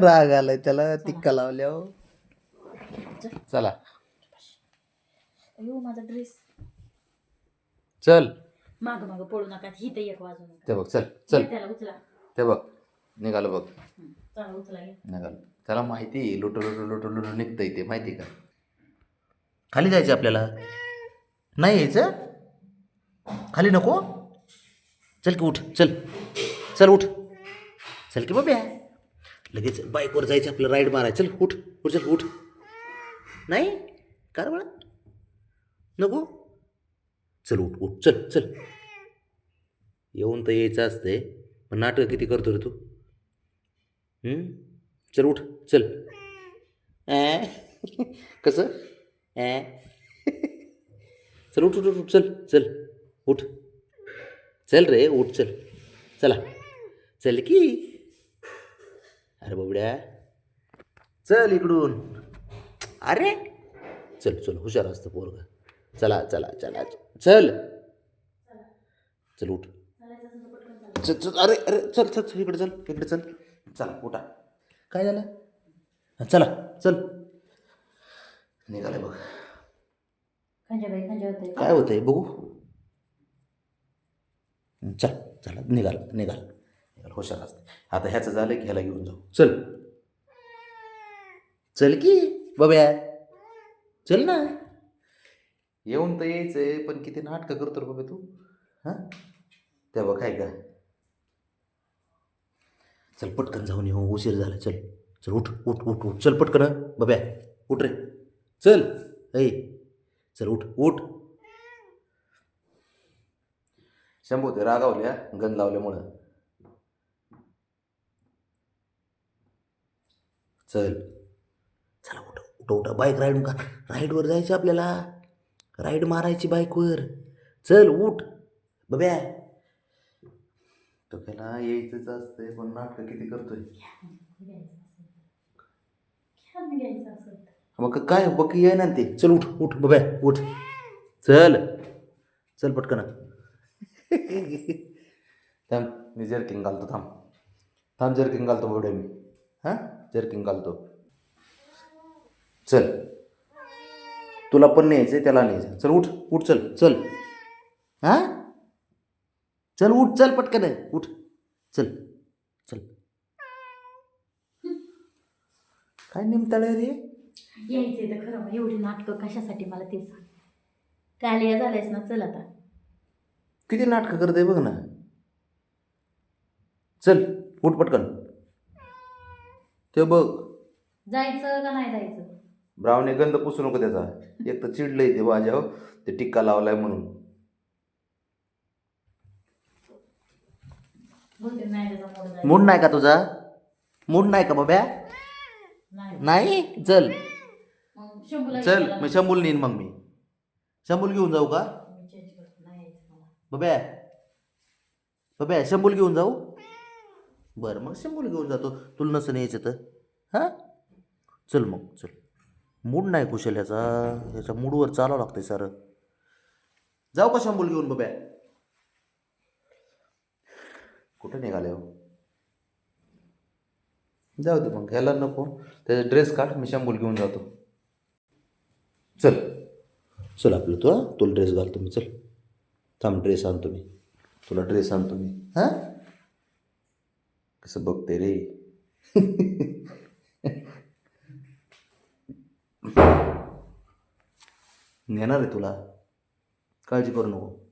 राग आलाय त्याला टिक्का लावल्यावर चला. अयो माझा ड्रेस चल. माग माग पडू नका ही तर एक वाजू नका ते बघ चल चल. घे त्याला उचला. ते बघ निघालं बघ. हं, चला उचला निघालं. त्याला माहिती लुटू लुटू लुटू लुटू निघतंय ते माहिती का? खाली जायचं आपल्याला. नाही यायचं? खाली नको? चल की उठ चल. चल उठ. चल की बाब्या लगेच बाईकवर जायचं आपलं राईड मारायचं. चल उठ उठ चल उठ. नाही? कार बळा. नको. चल उठ उठ चल चल. येऊन तर यायचं असते पण नाटक किती करतो रे तू? चल उठ चल. ॲ कसं? ॲ चल उठ उठ उठ चल चल. उठ. चल रे उठ चल. चला. चल की. अरे बाबड्या. चल इकडून. अरे. चल चल हुशार असतं पोरग. चला चला चला चल. चल उठ. चल चल अरे अरे चल चल चल इकडे चल इकडे चल. चला उठा. काय झालं? हा, चला चल. निघाले बघ. काय होतंय? बघू. चल चला निघाल निघाल. त्याला हुशार असते. आता ह्याचं झालं की ह्याला घेऊन जाऊ. चल. चल की बब्या. चल ना. येऊन तर यायचं आहे पण किती नाटकं करतो रे बाबा तू? हां? त्या बघ काय का? चल पटकन जाऊन येऊ. उशीर झाला. चल. चल उठ उठ उठ उठ. चल पटकन हं. बब्या उठ रे. चल. ऐ. चल उठ उठ. शंभू ते रागावल्या गंध लावल्यामुळं. चल. चला उठ उठ उठ. बाईक राईड का? राईडवर जायचं आपल्याला. राईड मारायची बाईकवर चल उठ. बब्या. तो त्याला यायचंच असतंय पण नाटकं किती करतोय? मग काय? बघ ये ना ते. चल उठ उठ बब्या उठ. चल. चल पटकन. थांब मी जर्किंग घालतो थांब. थांब जर्किंग घालतो बबड्या मी हां? जर्किंग घालतो. चल. तुला पण न्यायचं त्याला न्यायचं चल उठ उठ चल चल. हां? चल उठ चल पटकन. उठ. चल चल. काय निमताळे रे? यायचंय तर खरं मग एवढी नाटकं कशासाठी मला ते सांग. काल या झालंयस ना चल आता. किती नाटकं करते बघ ना. चल उठ पटकन. ते बघ. जायचं का नाही जायचं? ब्राऊने गंध पुसू नको त्याचा. एक तर चिडलंय ते माझ्यावर. ते टिक्का लावलाय म्हणून. बोलते नाही त्याचा मोड जायचं मूड नाही का तुझा? मूड नाही का बाब्या? नाही. नाही? चल. मग शंभूला चल. मी शंभूल नेईन मग मी. शंभूल घेऊन जाऊ का? मी change करतो, नाही यायचं मला. बब्या. बब्या शंभूल घेऊन जाऊ? बरं मग शंभूल घेऊन जातो. तुला नसं न्यायचं तर? हां? चल मग चल. मूड नाही कुशल ह्याचा ह्याच्या मूडवर चालावं लागतंय सारं. जाऊ का शंभूल घेऊन बब्या? कुठं निघाले हो? जाऊ दे मग ह्याला नको. त्याचा ड्रेस काढ मी शंभूल घेऊन जातो. चल. चल आपलं तू हां. तुला ड्रेस घालतो मी चल. थांब ड्रेस आणतो मी तुला ड्रेस आणतो मी हां? कसं बघते रे? नेणार आहे तुला? काळजी करू नको.